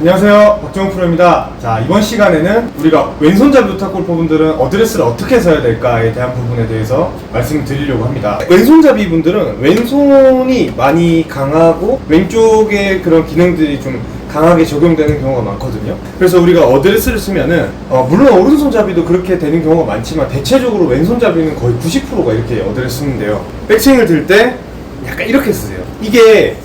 안녕하세요. 박정우 프로입니다. 자 이번 시간에는 우리가 왼손잡이 우타 골퍼분들은 어드레스를 어떻게 써야 될까에 대한 부분에 대해서 말씀을 드리려고 합니다. 왼손잡이 분들은 왼손이 많이 강하고 왼쪽에 그런 기능들이 좀 강하게 적용되는 경우가 많거든요. 그래서 우리가 어드레스를 쓰면은 어, 물론 오른손잡이도 그렇게 되는 경우가 많지만 대체적으로 왼손잡이는 거의 90%가 이렇게 어드레스 쓰는데요. 백스윙을 들 때 약간 이렇게 쓰세요. 이게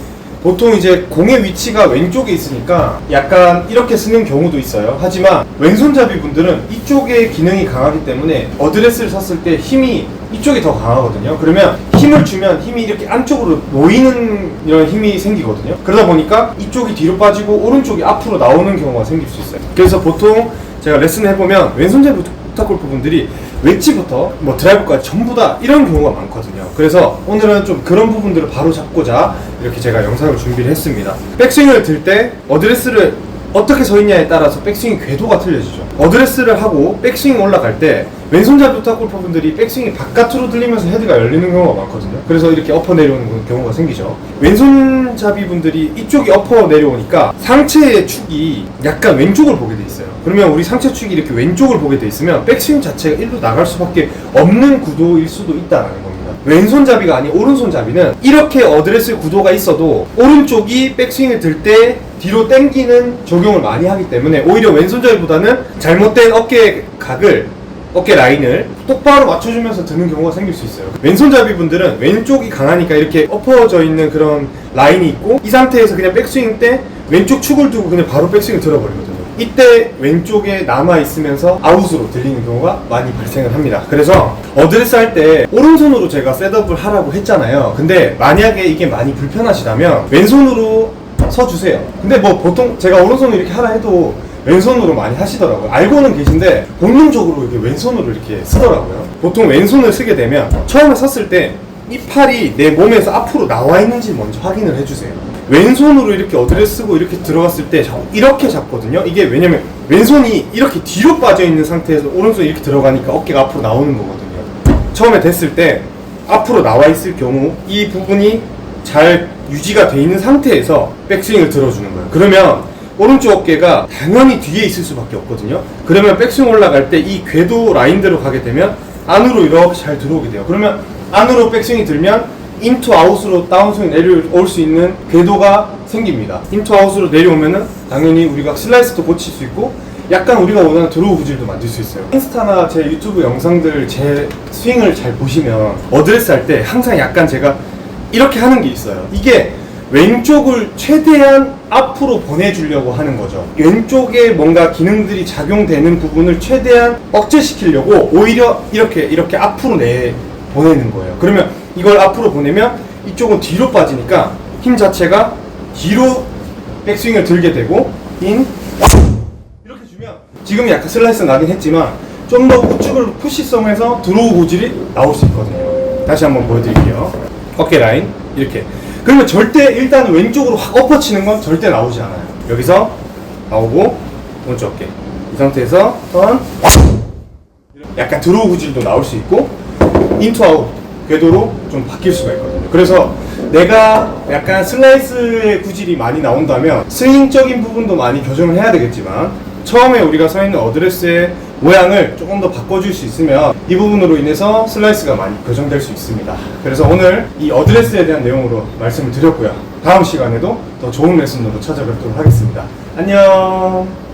보통 이제 공의 위치가 왼쪽에 있으니까 약간 이렇게 쓰는 경우도 있어요. 하지만 왼손잡이 분들은 이쪽에 기능이 강하기 때문에 어드레스를 섰을 때 힘이 이쪽이 더 강하거든요. 그러면 힘을 주면 힘이 이렇게 안쪽으로 모이는 이런 힘이 생기거든요. 그러다 보니까 이쪽이 뒤로 빠지고 오른쪽이 앞으로 나오는 경우가 생길 수 있어요. 그래서 보통 제가 레슨을 해보면 왼손잡이 부탁골프 분들이 웨지부터 뭐 드라이브까지 전부 다 이런 경우가 많거든요. 그래서 오늘은 좀 그런 부분들을 바로 잡고자 이렇게 제가 영상을 준비를 했습니다. 백스윙을 들 때 어드레스를 어떻게 서 있냐에 따라서 백스윙 궤도가 틀려지죠. 어드레스를 하고 백스윙 올라갈 때 왼손잡이 부탁 골퍼분들이 백스윙이 바깥으로 들리면서 헤드가 열리는 경우가 많거든요. 그래서 이렇게 엎어 내려오는 경우가 생기죠. 왼손잡이 분들이 이쪽이 엎어 내려오니까 상체의 축이 약간 왼쪽을 보게 돼 있어요. 그러면 우리 상체 축이 이렇게 왼쪽을 보게 돼 있으면 백스윙 자체가 일로 나갈 수밖에 없는 구도일 수도 있다는 겁니다. 왼손잡이가 아닌 오른손잡이는 이렇게 어드레스 구도가 있어도 오른쪽이 백스윙을 들 때 뒤로 당기는 적용을 많이 하기 때문에 오히려 왼손잡이보다는 잘못된 어깨 각을 어깨 라인을 똑바로 맞춰주면서 드는 경우가 생길 수 있어요. 왼손잡이 분들은 왼쪽이 강하니까 이렇게 엎어져 있는 그런 라인이 있고 이 상태에서 그냥 백스윙 때 왼쪽 축을 두고 그냥 바로 백스윙을 들어버리거든요. 이때 왼쪽에 남아 있으면서 아웃으로 들리는 경우가 많이 발생을 합니다. 그래서 어드레스 할 때 오른손으로 제가 셋업을 하라고 했잖아요. 근데 만약에 이게 많이 불편하시다면 왼손으로 서주세요. 근데 뭐 보통 제가 오른손으로 이렇게 하라 해도 왼손으로 많이 하시더라고요. 알고는 계신데 본능적으로 이렇게 왼손으로 이렇게 쓰더라고요. 보통 왼손을 쓰게 되면 처음에 섰을 때 이 팔이 내 몸에서 앞으로 나와 있는지 먼저 확인을 해주세요. 왼손으로 이렇게 어드레스 쓰고 이렇게 들어갔을 때 자- 이렇게 잡거든요. 이게 왜냐면 왼손이 이렇게 뒤로 빠져 있는 상태에서 오른손이 이렇게 들어가니까 어깨가 앞으로 나오는 거거든요. 처음에 됐을 때 앞으로 나와 있을 경우 이 부분이 잘 유지가 돼 있는 상태에서 백스윙을 들어주는 거예요. 그러면 오른쪽 어깨가 당연히 뒤에 있을 수밖에 없거든요. 그러면 백스윙 올라갈 때 이 궤도 라인대로 가게 되면 안으로 이렇게 잘 들어오게 돼요. 그러면 안으로 백스윙이 들면 인투 아웃으로 다운스윙 내려올 수 있는 궤도가 생깁니다. 인투 아웃으로 내려오면은 당연히 우리가 슬라이스도 고칠 수 있고 약간 우리가 원하는 드로우 구질도 만들 수 있어요. 인스타나 제 유튜브 영상들 제 스윙을 잘 보시면 어드레스 할 때 항상 약간 제가 이렇게 하는 게 있어요. 이게 왼쪽을 최대한 앞으로 보내주려고 하는 거죠. 왼쪽에 뭔가 기능들이 작용되는 부분을 최대한 억제시키려고 오히려 이렇게 이렇게 앞으로 내 보내는 거예요. 그러면 이걸 앞으로 보내면 이쪽은 뒤로 빠지니까 힘 자체가 뒤로 백스윙을 들게 되고 인 이렇게 주면 지금 약간 슬라이스 나긴 했지만 좀 더 우측으로 푸시성에서 드로우 고질이 나올 수 있거든요. 다시 한번 보여드릴게요. 어깨 라인 이렇게. 그러면 절대 일단 왼쪽으로 확 엎어치는 건 절대 나오지 않아요. 여기서 나오고 오른쪽 어깨. 이 상태에서 턴 약간 드로우 구질도 나올 수 있고 인투 아웃 궤도로 좀 바뀔 수가 있거든요. 그래서 내가 약간 슬라이스의 구질이 많이 나온다면 스윙적인 부분도 많이 교정을 해야 되겠지만 처음에 우리가 서 있는 어드레스의 모양을 조금 더 바꿔줄 수 있으면 이 부분으로 인해서 슬라이스가 많이 교정될 수 있습니다. 그래서 오늘 이 어드레스에 대한 내용으로 말씀을 드렸고요. 다음 시간에도 더 좋은 레슨으로 찾아뵙도록 하겠습니다. 안녕!